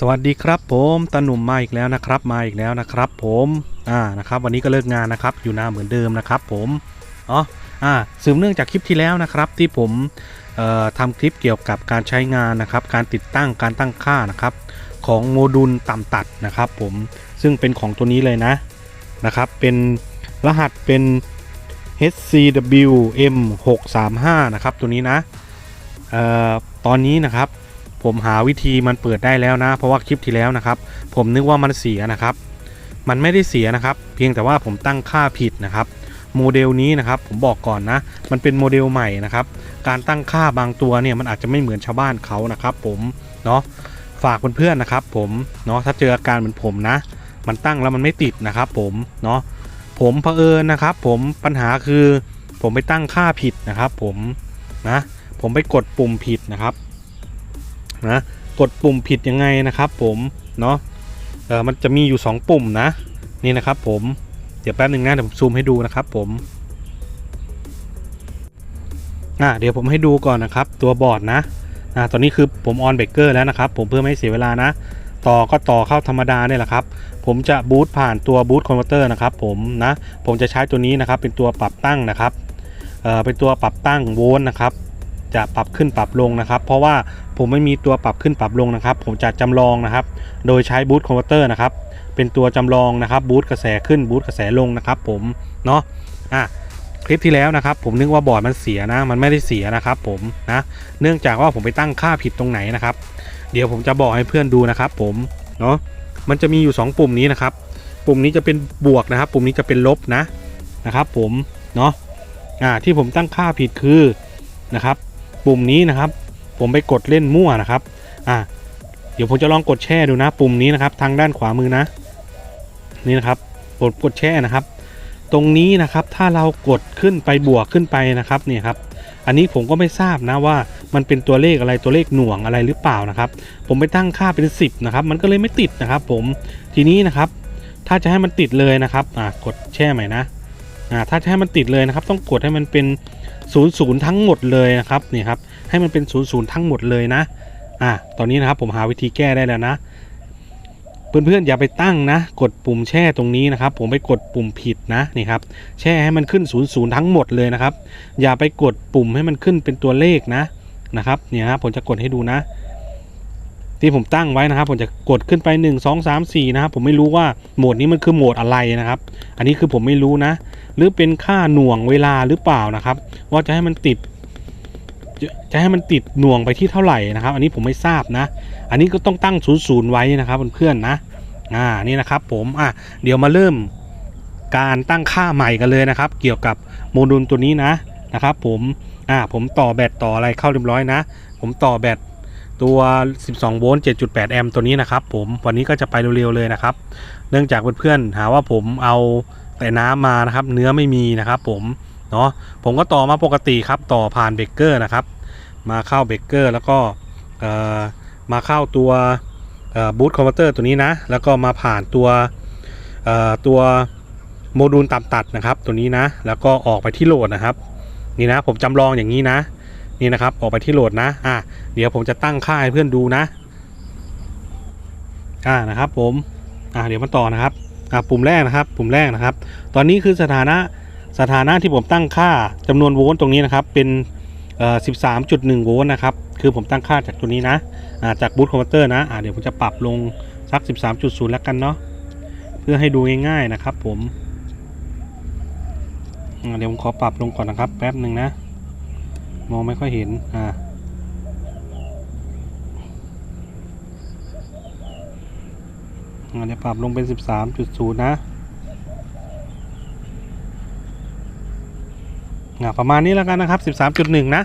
สวัสดีครับผมตาหนุ่มมาอีกแล้วนะครับ มาอีกแล้วนะครับผมอ่านะครับวันนี้ก็เลิกงานนะครับอยู่นาเหมือนเดิมนะครับผมอ๋ออ่าสืบเนื่องจากคลิปที่แล้วนะครับที่ผมเอ่อทำคลิปเกี่ยวกับการใช้งานนะครับ การติดตั้งการตั้งค่านะครับ ของโมดูลต่ำตัดนะครับผมซึ่งเป็นของตัวนี้เลยนะนะครับเป็นรหัสเป็น HCWM 635 นะครับตัวนี้นะเอ่อตอนนี้นะครับ ผมหาวิธีมันเปิดได้แล้วนะ เพราะว่าคลิปที่แล้วนะครับ ผมนึกว่ามันเสียนะครับ มันไม่ได้เสียนะครับ เพียงแต่ว่าผมตั้งค่าผิดนะครับ โมเดลนี้นะครับ ผมบอกก่อนนะ มันเป็นโมเดลใหม่นะครับ การตั้งค่าบางตัวเนี่ยมันอาจจะไม่เหมือนชาวบ้านเขานะครับ ผมเนาะฝากเพื่อนๆนะครับ ผมเนาะถ้าเจออาการเหมือนผมนะ มันตั้งแล้วมันไม่ติดนะครับ ผมเนาะผมเผอิญนะครับ ผมปัญหาคือ ผมไปตั้งค่าผิดนะครับ ผมนะ ผมไปกดปุ่มผิดนะครับ นะกดปุ่มผิดยังไงนะครับผมเนาะเออมันจะมีอยู่ 2 ปุ่มนะ นี่นะครับผมเดี๋ยวแป๊บหนึ่งนะเดี๋ยวผมซูมให้ดูนะครับผมอะเดี๋ยวผมให้ดูก่อนนะครับ ตัวบอร์ดนะอ่าตอนนี้คือผมออนเบรกเกอร์แล้วนะครับ ผมเพื่อไม่ให้เสียเวลานะ ต่อก็ต่อเข้าธรรมดาเนี่ยแหละครับ ผมจะบูตผ่านตัวบูตคอนเวอร์เตอร์นะครับผมนะ ผมจะใช้ตัวนี้นะครับเป็นตัวปรับตั้งนะครับเอ่อเป็นตัวปรับตั้งโวลต์นะครับ จะปรับขึ้นปรับลงนะครับ เพราะว่าผมไม่มีตัวปรับขึ้นปรับลงนะครับ ผมจะจำลองนะครับ โดยใช้บูตคอนเวอร์เตอร์นะครับ เป็นตัวจำลองนะครับบูตกระแสขึ้นบูตกระแสลงนะครับผมเนาะอะคลิปที่แล้วนะครับ ผมนึกว่าบอร์ดมันเสียนะ มันไม่ได้เสียนะครับ ผมนะเนื่องจากว่าผมไปตั้งค่าผิดตรงไหนนะครับ เดี๋ยวผมจะบอกให้เพื่อนดูนะครับ ผมเนาะมันจะมีอยู่ 2 ปุ่มนี้นะครับ ปุ่มนี้จะเป็นบวกนะครับ ปุ่มนี้จะเป็นลบนะนะครับ ผมเนาะอ่าที่ผมตั้งค่าผิดคือนะครับ ปุ่มนี้นะครับ ผมไปกดเล่นมั่วนะครับ อะเดี๋ยวผมจะลองกดแช่ดูนะ ปุ่มนี้นะครับ ทางด้านขวามือนะ นี่นะครับกดกดแช่นะครับ ตรงนี้นะครับถ้าเรากดขึ้นไปบวกขึ้นไปนะครับเนี่ยครับ อันนี้ผมก็ไม่ทราบนะว่ามันเป็นตัวเลขอะไรตัวเลขหน่วงอะไรหรือเปล่านะครับ ผมไปตั้งค่าเป็น 10นะครับ มันก็เลยไม่ติดนะครับ ผมทีนี้นะครับถ้าจะให้มันติดเลยนะครับ อะกดแช่ใหม่นะ อ่า ถ้าจะให้มันติดเลยนะครับ ต้องกดให้มันเป็น ศูนย์ศูนย์ทั้งหมดเลยนะครับนี่ครับให้มันเป็นศูนย์ศูนย์ทั้งหมดเลยนะอะตอนนี้นะครับผมหาวิธีแก้ได้แล้วนะ เพื่อนๆอย่าไปตั้งนะ กดปุ่มแช่ตรงนี้นะครับ ผมไปกดปุ่มผิดนะนี่ครับแช่ให้มันขึ้นศูนย์ศูนย์ทั้งหมดเลยนะครับ อย่าไปกดปุ่มให้มันขึ้นเป็นตัวเลขนะนะครับเนี่ยนะผมจะกดให้ดูนะ ที่ผมตั้งไว้นะครับ ผมจะกดขึ้นไป 1 2 3 4 นะครับ ผมไม่รู้ว่าโหมดนี้มันคือโหมดอะไรนะครับ อันนี้คือผมไม่รู้นะ หรือเป็นค่าหน่วงเวลาหรือเปล่านะครับ ว่าจะให้มันติด จะให้มันติดหน่วงไปที่เท่าไหร่นะครับ อันนี้ผมไม่ทราบนะ อันนี้ก็ต้องตั้งศูนย์ศูนย์ไว้นะครับเพื่อนๆนะ อ่านี่นะครับ ผมอะเดี๋ยวมาเริ่มการตั้งค่าใหม่กันเลยนะครับ เกี่ยวกับโมดูลตัวนี้นะนะครับ ผมอ่าผมต่อแบตต่ออะไรเข้าเรียบร้อยนะ ผมต่อแบต ตัว 12 โวลต์ 7.8 แอมป์ตัวนี้นะครับผมวันนี้ก็จะไปเร็วๆเลยนะครับ เนื่องจากเพื่อนๆหาว่าผมเอาแต่น้ำมานะครับ เนื้อไม่มีนะครับผมเนาะผมก็ต่อมาปกติครับต่อผ่านเบรกเกอร์นะครับ มาเข้าเบรกเกอร์แล้วก็เออมาเข้าตัวบูตคอมพิวเตอร์ตัวนี้นะ แล้วก็มาผ่านตัวเอ่อตัวโมดูลตับตัดนะครับ ตัวนี้นะ แล้วก็ออกไปที่โหลดนะครับ นี่นะผมจำลองอย่างนี้นะ นี่นะครับออกไปที่โหลดนะอะเดี๋ยวผมจะตั้งค่าให้เพื่อนดูนะอ่านะครับผมอ่าเดี๋ยวมาต่อนะครับอะปุ่มแรกนะครับ ปุ่มแรกนะครับ ตอนนี้คือสถานะสถานะที่ผมตั้งค่าจำนวนโวลต์ตรงนี้นะครับเป็นเอ่อ13.1โวลต์นะครับคือผมตั้งค่าจากตัวนี้นะอ่าจากบูตคอมพิวเตอร์นะอ่าเดี๋ยวผมจะปรับลงสัก 13.0 แล้วกันเนาะเพื่อให้ดูง่ายๆนะครับผมอ่าเดี๋ยวผมขอปรับลงก่อนนะครับแป๊บหนึ่งนะ มองไม่ค่อยเห็น อ่าอาเดี๋ยวปรับลงเป็น 13.0 นะอ่าประมาณนี้แล้วกันนะครับ 13.1 นะ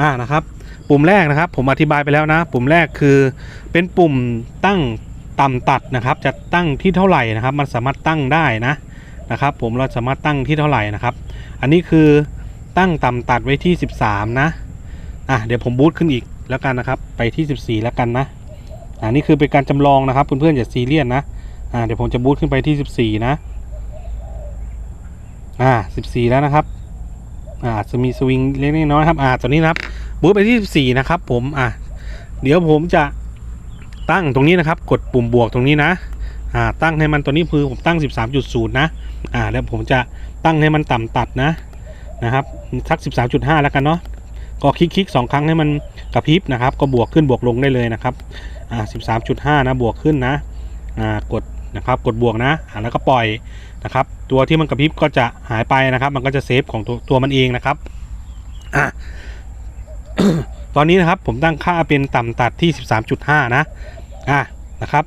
อ่า นะครับ ปุ่มแรกนะครับ ผมอธิบายไปแล้วนะ ปุ่มแรกคือเป็นปุ่มตั้งต่ำตัดนะครับ จะตั้งที่เท่าไหร่นะครับ มันสามารถตั้งได้นะ นะครับ ผมเราสามารถตั้งที่เท่าไหร่นะครับ อันนี้คือ ตั้งต่ำตัดไว้ที่ 13 นะ อะเดี๋ยวผมบูตขึ้นอีกแล้วกันนะครับ ไปที่ 14 แล้วกันนะ อ่านี่คือเป็นการจำลองนะครับเพื่อนๆอย่าซีเรียสนะ อ่าเดี๋ยวผมจะบูตขึ้นไปที่ 14 นะ อ่า 14 แล้วนะครับ อ่าจะมีสวิงเล็กน้อยครับ อ่าตัวนี้นะครับบูตไปที่ 14 นะครับ ผม อ่าเดี๋ยวผมจะตั้งตรงนี้นะครับ กดปุ่มบวกตรงนี้นะอ่าตั้งให้มันตัวนี้คือผมตั้ง 13.0 นะ อ่าแล้วผมจะตั้งให้มันต่ำตัดนะ นะครับทัก 13.5 แล้วกันเนาะก็คลิกๆสองครั้งให้มันกระพริบนะครับ ก็บวกขึ้นบวกลงได้เลยนะครับอ่า13.5 นะบวกขึ้นนะอ่ากดนะครับกดบวกนะอ่าแล้วก็ปล่อยนะครับ ตัวที่มันกระพริบก็จะหายไปนะครับ มันก็จะเซฟของตัวตัวมันเองนะครับอะตอนนี้นะครับผมตั้งค่าเป็นต่ำตัดที่ 13.5 นะอะนะครับ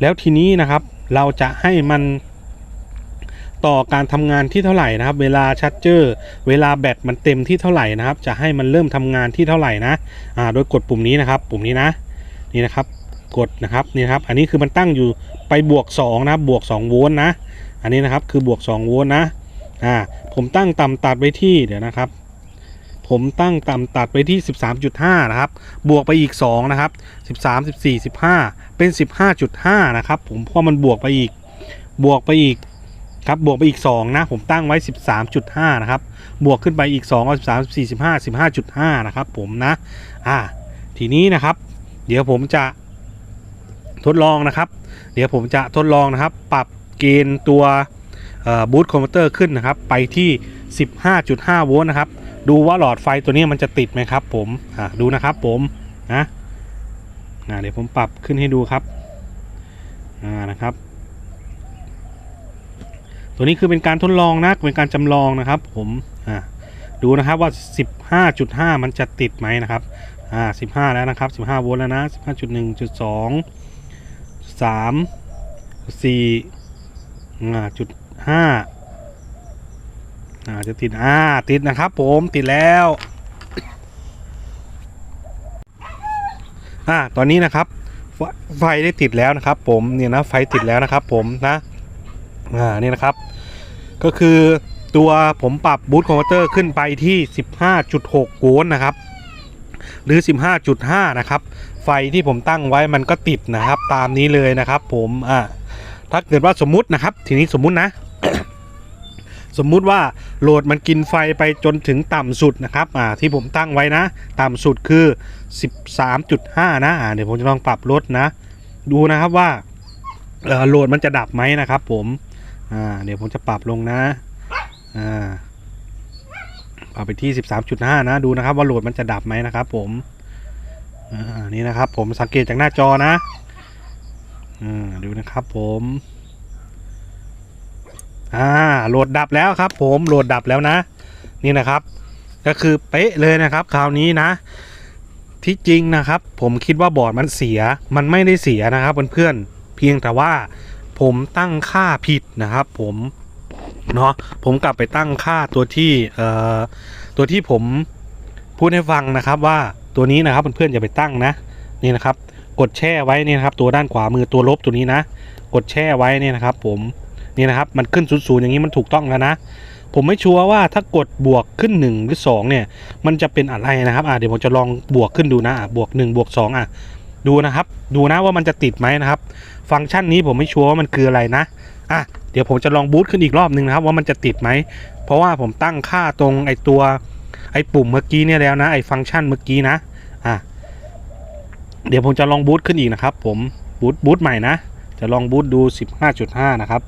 แล้วทีนี้นะครับเราจะให้มัน ต่อการทำงานที่เท่าไหร่นะครับ เวลาชัดเจอร์เวลาแบตมันเต็มที่เท่าไหร่นะครับ จะให้มันเริ่มทำงานที่เท่าไหร่นะอ่าโดยกดปุ่มนี้นะครับ ปุ่มนี้นะ นี่นะครับกดนะครับนี่ครับ อันนี้คือมันตั้งอยู่ไปบวก2นะครับบวก2โวลต์นะ อันนี้นะครับคือบวก2โวลต์นะอ่าผมตั้งต่ำตัดไว้ที่เดี๋ยวนะครับ ผมตั้งต่ำตัดไปที่ 13.5 นะครับ บวกไปอีก2นะครับ13 14 15 เป็น 15.5 นะครับ ผมเพราะมันบวกไปอีกบวกไปอีก ครับบวกไปอีก 2 นะ ผมตั้งไว้ 13.5 นะครับ บวกขึ้นไปอีก2ก็13 14 15 15.5 นะครับผมนะ อ่า ทีนี้นะครับ เดี๋ยวผมจะทดลองนะครับ เดี๋ยวผมจะทดลองนะครับ ปรับเกณฑ์ตัวบูตคอมพิวเตอร์ขึ้นนะครับ ไปที่ 15.5 โวลต์นะครับ ดูว่าหลอดไฟตัวนี้มันจะติดไหมครับ ผมอ่าดูนะครับผมนะอ่าเดี๋ยวผมปรับขึ้นให้ดูครับอ่านะครับ ตัวนี้คือเป็นการทดลองนะเป็นการจำลองนะครับ ผมอ่าดูนะครับว่า 15.5 มันจะติดไหมนะครับอ่า15 แล้วนะครับ 15 โวลต์แล้วนะ 15.1.2 3 4อ่าจุดห้าอ่าจะติดอ่าติดนะครับ ผมติดแล้วอ่าตอนนี้นะครับไฟได้ติดแล้วนะครับ ผมเนี่ยนะไฟติดแล้วนะครับ ผมนะ อ่านี่นะครับ ก็คือตัวผมปรับบูตคอนเวเตอร์ขึ้นไปที่ 15.6 โวลต์นะครับ หรือ 15.5 นะครับ ไฟที่ผมตั้งไว้มันก็ติดนะครับ ตามนี้เลยนะครับ ผมอ่าถ้าเกิดว่าสมมุตินะครับ ทีนี้สมมุตินะ สมมุติว่าโหลดมันกินไฟไปจนถึงต่ำสุดนะครับอ่าที่ผมตั้งไว้นะ ต่ำสุดคือ 13.5 นะอ่าเดี๋ยวผมจะลองปรับลดนะ ดูนะครับว่าโหลดมันจะดับไหมนะครับ ผม อ่าเดี๋ยวผมจะปรับลงนะอ่าปรับไปที่ 13.5 นะดูนะครับว่าโหลดมันจะดับไหมนะครับ ผมอ่านี่นะครับ ผมสังเกตจากหน้าจอนะอ่าดูนะครับผมอ่าโหลดดับแล้วครับ ผมโหลดดับแล้วนะ นี่นะครับ ก็คือเป๊ะเลยนะครับคราวนี้นะ ที่จริงนะครับ ผมคิดว่าบอร์ดมันเสียมันไม่ได้เสียนะครับเพื่อนๆเพียงแต่ว่า ผมตั้งค่าผิดนะครับผมเนาะผมกลับไปตั้งค่าตัวที่เอ่อตัวที่ผมพูดให้ฟังนะครับว่าตัวนี้นะครับเพื่อนๆอย่าไปตั้งนะนี่นะครับกดแช่ไว้นี่นะครับ ตัวด้านขวามือตัวลบตัวนี้นะ กดแช่ไว้นี่นะครับ ผมนี่นะครับมันขึ้นศูนย์ศูนย์อย่างนี้มันถูกต้องแล้วนะ ผมไม่ชัวร์ว่าถ้ากดบวกขึ้น 1 หรือ 2 เนี่ย มันจะเป็นอะไรนะครับอ่าเดี๋ยวผมจะลองบวกขึ้นดูนะอะบวก 1 บวก 2 อะ ดูนะครับ ดูนะว่ามันจะติดไหมนะครับ ฟังก์ชันนี้ผมไม่ชัวร์ว่ามันคืออะไรนะอะเดี๋ยวผมจะลองบูตขึ้นอีกรอบหนึ่งนะครับ ว่ามันจะติดไหม เพราะว่าผมตั้งค่าตรงไอตัวไอปุ่มเมื่อกี้เนี่ยแล้วนะไอฟังก์ชันเมื่อกี้นะอะเดี๋ยวผมจะลองบูตขึ้นอีกนะครับ ผมบูตบูตใหม่นะ จะลองบูตดู 15.5 นะครับ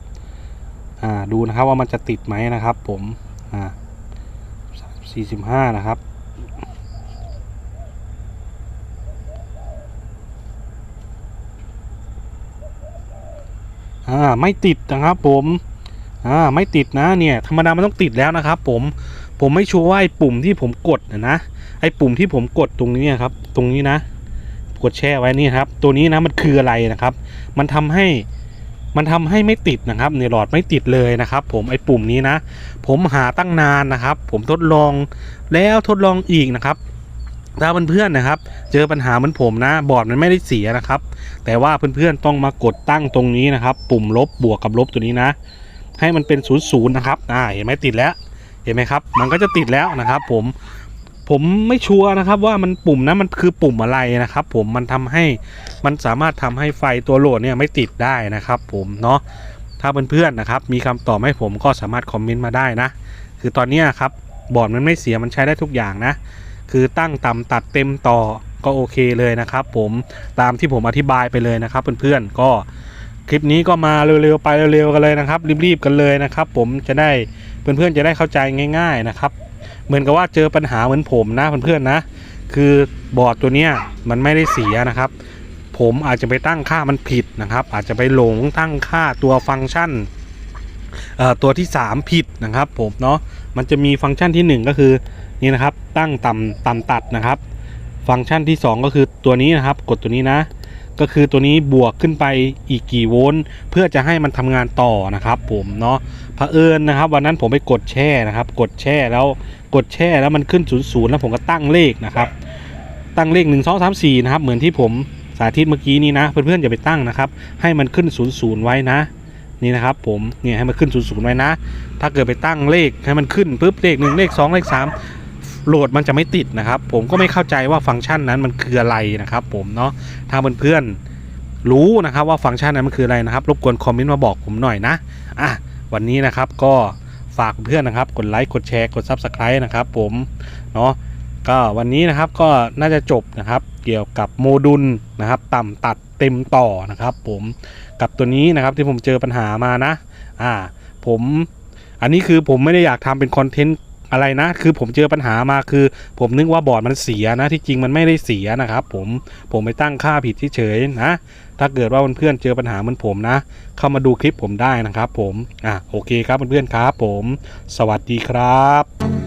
อ่าดูนะครับว่ามันจะติดไหมนะครับ ผมอ่าสี่สิบห้านะครับ อ่าไม่ติดนะครับผมอ่าไม่ติดนะเนี่ยธรรมดามันต้องติดแล้วนะครับผมผมไม่ชัวร์ว่าไอ้ปุ่มที่ผมกดนะนะไอ้ปุ่มที่ผมกดตรงนี้ครับ ตรงนี้นะ กดแช่ไว้นี่ครับ ตัวนี้นะมันคืออะไรนะครับ มันทำให้มันทำให้ไม่ติดนะครับเนี่ยหลอดไม่ติดเลยนะครับ ผมไอ้ปุ่มนี้นะ ผมหาตั้งนานนะครับ ผมทดลองแล้วทดลองอีกนะครับ ถ้าเพื่อนๆนะครับ เจอปัญหาเหมือนผมนะ บอร์ดมันไม่ได้เสียนะครับ แต่ว่าเพื่อนๆต้องมากดตั้งตรงนี้นะครับ ปุ่มลบบวกกับลบตัวนี้นะ ให้มันเป็นศูนย์ศูนย์นะครับอ่าเห็นไหมติดแล้ว เห็นไหมครับ มันก็จะติดแล้วนะครับ ผมผมไม่ชัวร์นะครับว่ามันปุ่มนั้นมันคือปุ่มอะไรนะครับ ผมมันทำให้มันสามารถทำให้ไฟตัวโหลดเนี่ยไม่ติดได้นะครับ ผมเนาะถ้าเพื่อนๆนะครับ มีคำตอบให้ผมก็สามารถคอมเมนต์มาได้นะ คือตอนนี้ครับบอร์ดมันไม่เสียมันใช้ได้ทุกอย่างนะ คือตั้งต่ำตัดเต็มต่อก็โอเคเลยนะครับ ผมตามที่ผมอธิบายไปเลยนะครับ เพื่อนๆก็คลิปนี้ก็มาเร็วๆไปเร็วๆกันเลยนะครับ รีบๆกันเลยนะครับ ผมจะได้เพื่อนๆจะได้เข้าใจง่าย ๆนะครับ เหมือนกับว่าเจอปัญหาเหมือนผมนะเพื่อนๆนะ คือบอร์ดตัวเนี้ยมันไม่ได้เสียนะครับ ผมอาจจะไปตั้งค่ามันผิดนะครับ อาจจะไปหลงตั้งค่าตัวฟังก์ชันเอ่อตัวที่ 3 ผิดนะครับผมเนาะมันจะมีฟังก์ชันทีหนึ่1 ก็คือ นี่นะครับตั้งต่ำต่ำตัดนะครับ ฟังก์ชันที่ 2 ก็คือตัวนี้นะครับ กดตัวนี้นะ ก็คือตัวนี้บวกขึ้นไปอีกกี่โวลต์เพื่อจะให้มันทำงานต่อนะครับผมเนาะเผอิญนะครับ วันนั้นผมไปกดแช่นะครับ กดแช่แล้วกดแช่แล้วมันขึ้น0ูนย์แล้วผมก็ตั้งเลขนะครับ ตั้งเลข 1 2 3 4นะครับเหมือนที่ผมสาธิตเมื่อกี้นี้นะเพื่อนๆอย่าไปตั้งนะครับ ให้มันขึ้น0ูนย์ไว้นะนี่นะครับผมเนี่ยให้มันขึ้น0ูนย์ไว้นะ ถ้าเกิดไปตั้งเลขให้มันขึ้นปุ๊บเลข 1 เลข 2 เลข 3 โหลดมันจะไม่ติดนะครับ ผมก็ไม่เข้าใจว่าฟังก์ชันนั้นมันคืออะไรนะครับ ผมเนาะถ้าเพื่อนๆรู้นะครับ ว่าฟังก์ชันนั้นมันคืออะไรนะครับ รบกวนคอมเมนต์มาบอกผมหน่อยนะอะวันนี้นะครับก็ฝากเพื่อนนะครับ กดไลค์กดแชร์กด Subscribe นะครับ ผมเนาะก็วันนี้นะครับก็น่าจะจบนะครับ เกี่ยวกับโมดูลนะครับ ต่ำตัดเต็มต่อนะครับ ผมกับตัวนี้นะครับที่ผมเจอปัญหามานะ อ่า ผมอันนี้คือผมไม่ได้อยากทำเป็นคอนเทนต์ อะไรนะ คือผมเจอปัญหามาคือ ผมนึกว่าบอร์ดมันเสียนะ ที่จริงมันไม่ได้เสียนะครับ ผมผมไปตั้งค่าผิดเฉยๆนะถ้าเกิดว่าเพื่อนๆเจอปัญหาเหมือนผมนะ เข้ามาดูคลิปผมได้นะครับ ผมอะโอเคครับเพื่อนๆครับ ผม สวัสดีครับ